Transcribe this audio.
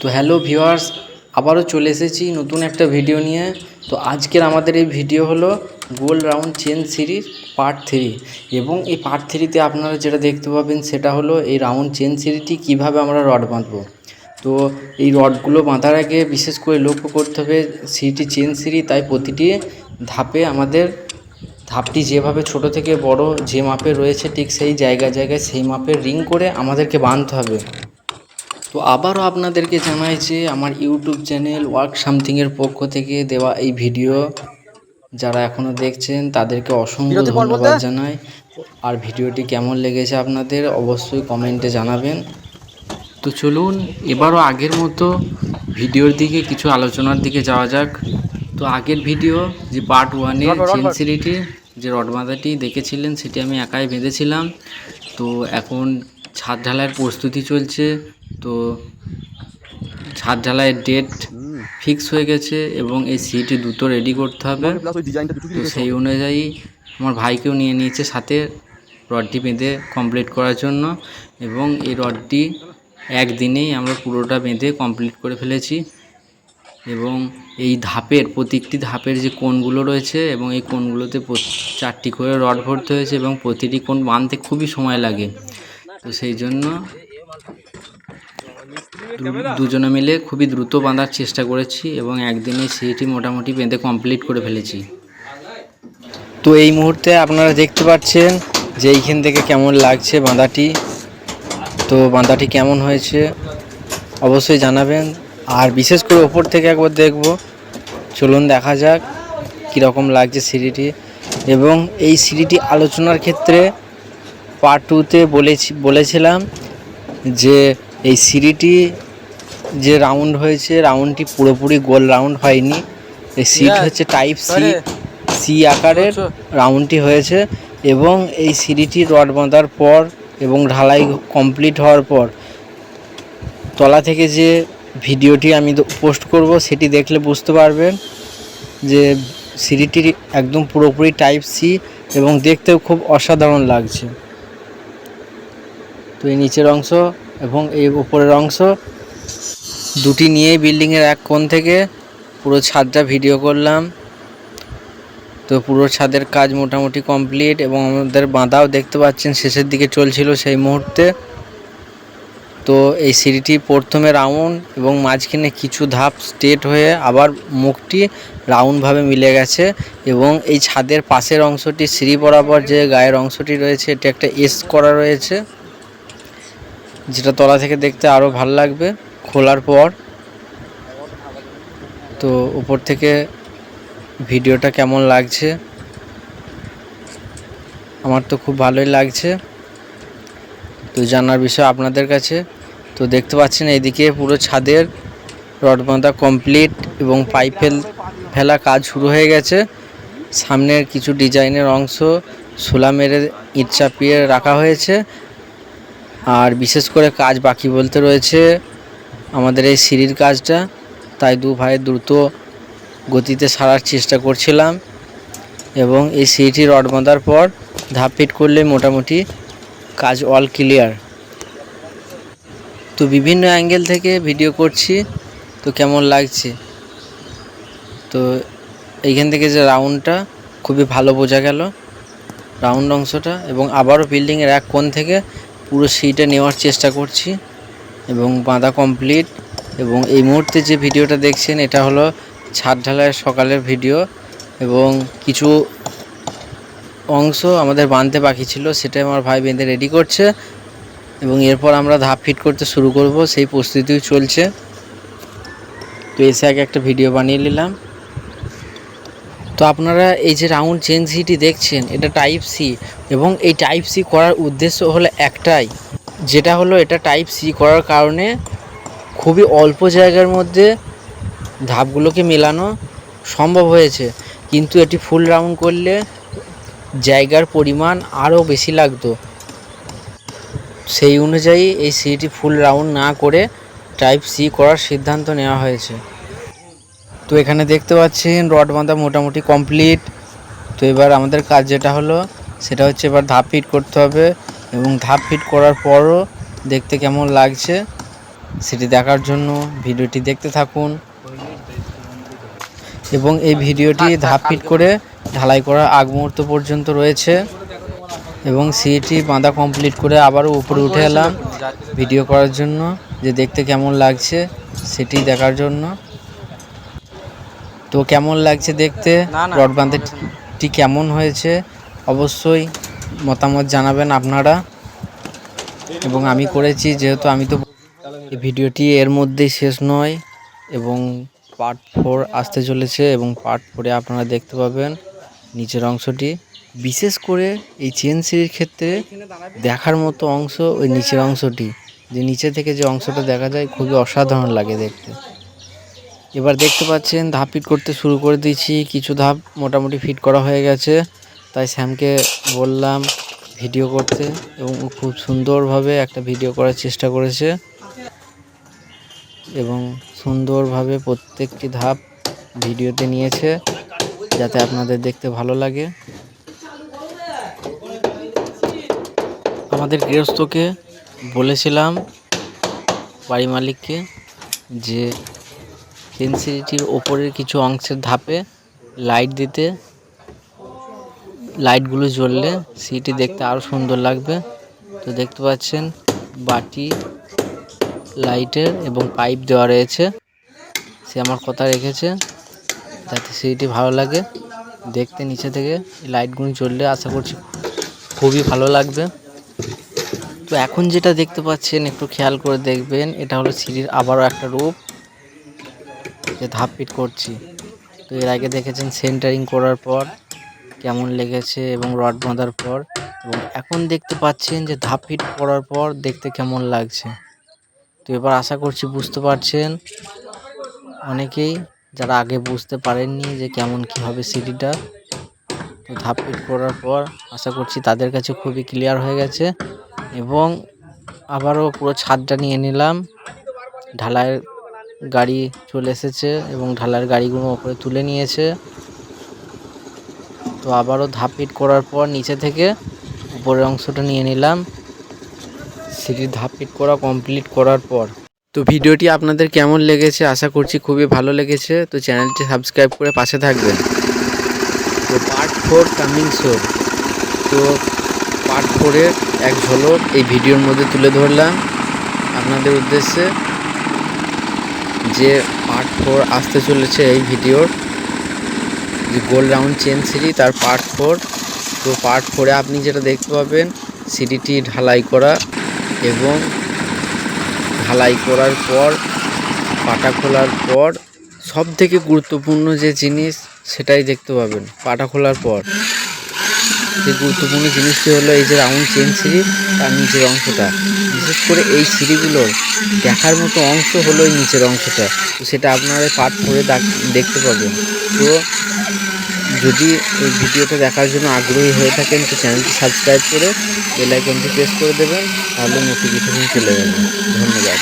তো hello viewers, আবারও চলে এসেছি নতুন একটা ভিডিও নিয়ে। তো আজকের আমাদের এই ভিডিও হলো গোল round chain series part three. এবং এই পার্ট থ্রিতে আপনারা যেটা দেখতে পাবেন সেটা হলো এই রাউন্ড চেন সিরিজটি কীভাবে আমরা রড বাঁধবো। তো এই রডগুলো বাঁধার আগে বিশেষ করে লক্ষ্য করতে হবে সিটি চেন সিরি তাই প্রতিটি ধাপে আমাদের ধাপটি যেভাবে ছোট থেকে বড় যে মাপে রয়েছে, ঠিক সেই জায়গায় জায়গায় সেই মাপের রিং করে আমাদেরকে বাঁধতে হবে। তো আবারও আপনাদেরকে জানাই যে আমার ইউটিউব চ্যানেল ওয়ার্ক সামথিংয়ের পক্ষ থেকে দেওয়া এই ভিডিও যারা এখনও দেখছেন তাদেরকে অসংখ্য ধন্যবাদ জানাই। আর ভিডিওটি কেমন লেগেছে আপনাদের অবশ্যই কমেন্টে জানাবেন। তো চলুন এবারও আগের মতো ভিডিওর দিকে কিছু আলোচনার দিকে যাওয়া যাক। তো আগের ভিডিও যে পার্ট রড। চেনসিরিটি যে রড বাঁধাটি দেখেছিলেন সেটি আমি একাই বেঁধেছিলাম। তো এখন ছাদ ঢালাইয়ের প্রস্তুতি চলছে। তো ছাদ ঢালাইয়ের ডেট ফিক্স হয়ে গেছে এবং এই সিটি দ্রুত রেডি করতে হবে। দুটো তো সেই অনুযায়ী আমার ভাইকেও নিয়ে নিয়েছে সাথে রডটি বেঁধে কমপ্লিট করার জন্য এবং এই রডটি একদিনেই আমরা পুরোটা বেঁধে কমপ্লিট করে ফেলেছি এবং এই ধাপের প্রত্যেকটি ধাপের যে কোণগুলো রয়েছে এবং এই কোণগুলোতে চারটি করে রড ভরতে হয়েছে এবং প্রতিটি কোণ বাঁধতে খুবই সময় লাগে। তো সেই জন্য দুজনে মিলে খুবই দ্রুত বাঁধার চেষ্টা করেছি এবং একদিনে সেটি মোটামুটি বেঁধে কমপ্লিট করে ফেলেছি। তো এই মুহূর্তে আপনারা দেখতে পাচ্ছেন যে এইখান থেকে কেমন লাগছে বাঁধাটি। তো বাঁধাটি কেমন হয়েছে অবশ্যই জানাবেন। আর বিশেষ করে ওপর থেকে একবার দেখব। চলুন দেখা যাক কীরকম লাগছে সিঁড়িটি। এবং এই সিঁড়িটি আলোচনার ক্ষেত্রে পার্ট টুতে বলেছি বলেছিলাম যে এই সিঁড়িটি যে রাউন্ড হয়েছে রাউন্ডটি পুরোপুরি গোল রাউন্ড হয়নি। এই সিট হচ্ছে টাইপ সি সি আকারের। রাউন্ডটি হয়েছে এবং এই সিঁড়িটি রড বাঁধার পর এবং ঢালাই কমপ্লিট হওয়ার পর। তলা থেকে যে ভিডিওটি আমি পোস্ট করব সেটি দেখলে বুঝতে পারবেন যে সিঁড়িটির একদম পুরোপুরি টাইপ সি এবং দেখতেও খুব অসাধারণ লাগছে। তো এই নিচের অংশ এবং এই উপরের অংশ দুটি নিয়েই বিল্ডিংয়ের এক কোণ থেকে পুরো ছাদটা ভিডিও করলাম। তো পুরো ছাদের কাজ মোটামুটি কমপ্লিট এবং আমাদের বাঁধাও দেখতে পাচ্ছেন, শেষের দিকে চলছিল সেই মুহূর্তে। তো এই সিঁড়িটি প্রথমে রাউন্ড এবং মাঝখানে কিছু ধাপ স্টেট হয়ে আবার মুখটি রাউন্ডভাবে মিলে গেছে এবং এই ছাদের পাশের অংশটি সিঁড়ি বরাবর যে গায়ের অংশটি রয়েছে, এটি একটা এস করা রয়েছে, যেটা তলা থেকে দেখতে আরও ভালো লাগবে। খোলার পর তো উপর থেকে ভিডিওটা কেমন লাগছে? আমার তো খুব ভালোই লাগছে। তো জানার বিষয় আপনাদের কাছে। তো দেখতে পাচ্ছেন এইদিকে পুরো ছাদের রড বাঁধা কমপ্লিট এবং পাইপ ফেল, ফেলা কাজ শুরু হয়ে গেছে। সামনের কিছু ডিজাইনের অংশ সোলা মেরে ইট চাপিয়ে রাখা হয়েছে। আর বিশেষ করে কাজ বাকি বলতে রয়েছে আমাদের এই সিঁড়ির কাজটা, তাই দু ভাই দ্রুত গতিতে সারার চেষ্টা করছিলাম এবং এই সিঁড়িটি রড বাঁধার পর ধাপ ফিট করলে মোটামুটি কাজ অল ক্লিয়ার তো বিভিন্ন অ্যাঙ্গেল থেকে ভিডিও করছি, তো কেমন লাগছে? তো এইখান থেকে যে রাউন্ডটা খুবই ভালো বোঝা গেল রাউন্ড অংশটা এবং আবারও বিল্ডিংয়ের এক কোণ থেকে পুরো সিটে নেওয়ার চেষ্টা করছি। এবং বাঁধা কমপ্লিট এবং এই মুহূর্তে যে ভিডিওটা দেখছেন, এটা হলো ছাদ ঢালাইয়ের সকালের ভিডিও। এবং কিছু অংশ আমাদের বাঁধতে বাকি ছিল, সেটাই আমার ভাই বেঁধে রেডি করছে। এবং এরপর আমরা ধাপ ফিট করতে শুরু করব, সেই প্রস্তুতিও চলছে। তো এসে আগে একটা ভিডিও বানিয়ে নিলাম। তো আপনারা এই যে রাউন্ড চেন সিটি দেখছেন, এটা টাইপ সি এবং এই টাইপ সি করার উদ্দেশ্য হলো একটাই যেটা হলো এটা টাইপ সি করার কারণে খুবই অল্প জায়গার মধ্যে ধাপগুলোকে মেলানো সম্ভব হয়েছে। কিন্তু এটি ফুল রাউন্ড করলে জায়গার পরিমাণ আরও বেশি লাগতো। সেই অনুযায়ী এই সিটি ফুল রাউন্ড না করে টাইপ সি করার সিদ্ধান্ত নেওয়া হয়েছে। তো এখানে দেখতে পাচ্ছেন, রড বাঁধা মোটামুটি কমপ্লিট তো এবার আমাদের কাজ যেটা হলো, সেটা হচ্ছে এবার ধাপ ফিট করতে হবে। এবং ধাপ ফিট করার পরও দেখতে কেমন লাগছে সেটি দেখার জন্য ভিডিওটি দেখতে থাকুন। এবং এই ভিডিওটি ধাপ ফিট করে ঢালাই করার আগ মুহূর্ত পর্যন্ত রয়েছে এবং সিটি বাঁধা কমপ্লিট করে আবারও উপরে উঠে এলাম। ভিডিও করার জন্য যে দেখতে কেমন লাগছে সেটি দেখার জন্য। তো কেমন লাগছে দেখতে? রড বাঁধাটি কেমন হয়েছে? অবশ্যই মতামত জানাবেন আপনারা। এবং আমি করেছি, যেহেতু আমি তো এই ভিডিওটি এর মধ্যেই শেষ নয়, এবং পার্ট ফোর আসতে চলেছে, এবং পার্ট ফোরে আপনারা দেখতে পাবেন নিচের অংশটি। বিশেষ করে এই চেন সিঁড়ির ক্ষেত্রে দেখার মতো অংশ ওই নিচের অংশটি। যে নিচে থেকে যে অংশটা দেখা যায়, খুবই অসাধারণ লাগে দেখতে। এবার দেখতে পাচ্ছেন, ধাপ ফিট করতে শুরু করে দিয়েছি। কিছু ধাপ মোটামুটি ফিট করা হয়ে গেছে। তাই স্যামকে বললাম ভিডিও করতে এবং ও খুব সুন্দরভাবে একটা ভিডিও করার চেষ্টা করেছে এবং সুন্দরভাবে প্রত্যেকটি ধাপ ভিডিওতে নিয়েছে যাতে আপনাদের দেখতে ভালো লাগে। আমাদের গৃহস্থকে বলেছিলাম বাড়ি মালিককে যে পেন্সিলটির ওপরের কিছু অংশের ধাপে লাইট দিতে লাইটগুলো জ্বললে সিটি দেখতে আরও সুন্দর লাগবে। তো দেখতে পাচ্ছেন, বাটি, লাইটের এবং পাইপ দেওয়া রয়েছে। সে আমার কথা রেখেছে, যাতে সিটি ভালো লাগে। দেখতে নিচে থেকে লাইটগুলো জ্বললে আশা করছি খুবই ভালো লাগবে। তো এখন যেটা দেখতে পাচ্ছেন, একটু খেয়াল করে দেখবেন, এটা হলো সিঁড়ির আবারও একটা রূপ যে ধাপ পিট করছি। তো এর আগে দেখেছেন সেন্টারিং করার পর কেমন লেগেছে এবং রড বাঁধার পর এবং এখন দেখতে পাচ্ছেন যে ধাপ ফিট করার পর দেখতে কেমন লাগছে। তো এবার আশা করছি বুঝতে পারছেন। অনেকেই যারা আগে বুঝতে পারেননি যে কেমন কী হবে সিটিটা তো ধাপ ফিট করার পর আশা করছি তাদের কাছে খুবই ক্লিয়ার হয়ে গেছে এবং আবারও পুরো ছাদটা নিয়ে নিলাম। ঢালাইয়ের গাড়ি চলে এসেছে এবং ঢালাইয়ের গাড়িগুলো ওপরে তুলে নিয়েছে। তো আবারও ধাপ ফিট করার পর নিচে থেকে উপরের অংশটা নিয়ে নিলাম। সিঁড়ির ধাপ ফিট করা কমপ্লিট করার পর। তো ভিডিওটি আপনাদের কেমন লেগেছে আশা করছি খুবই ভালো লেগেছে। তো চ্যানেলটি সাবস্ক্রাইব করে পাশে থাকবেন। তো পার্ট ফোর কামিং শো। তো পার্ট ফোরের এক ঝলক এই ভিডিওর মধ্যে তুলে ধরলাম। আপনাদের উদ্দেশ্যে যে পার্ট ফোর আসতে চলেছে এই ভিডিওর যে গোল রাউন্ড চেন সিঁড়ি তার পার্ট ফোর তো পার্ট ফোরে আপনি যেটা দেখতে পাবেন সিঁড়িটি ঢালাই করা এবং ঢালাই করার পর, পাটা খোলার পর সব থেকে গুরুত্বপূর্ণ যে জিনিস সেটাই দেখতে পাবেন, পাটা খোলার পর। যে গুরুত্বপূর্ণ জিনিসটি হলো এই যে রাউন্ড চেন সিঁড়ি তার নিচের অংশটা। বিশেষ করে এই সিঁড়িগুলোর দেখার মতো অংশ হলো এই নিচের অংশটা। তো সেটা আপনারা পার্ট ফোরে দেখতে পাবেন। তো যদি এই ভিডিওটা দেখার জন্য আগ্রহী হয়ে থাকেন, তো চ্যানেলটি সাবস্ক্রাইব করে বেলাইকনটি প্রেস করে দেবেন, তাহলে নোটিফিকেশন চলে যাবে। ধন্যবাদ।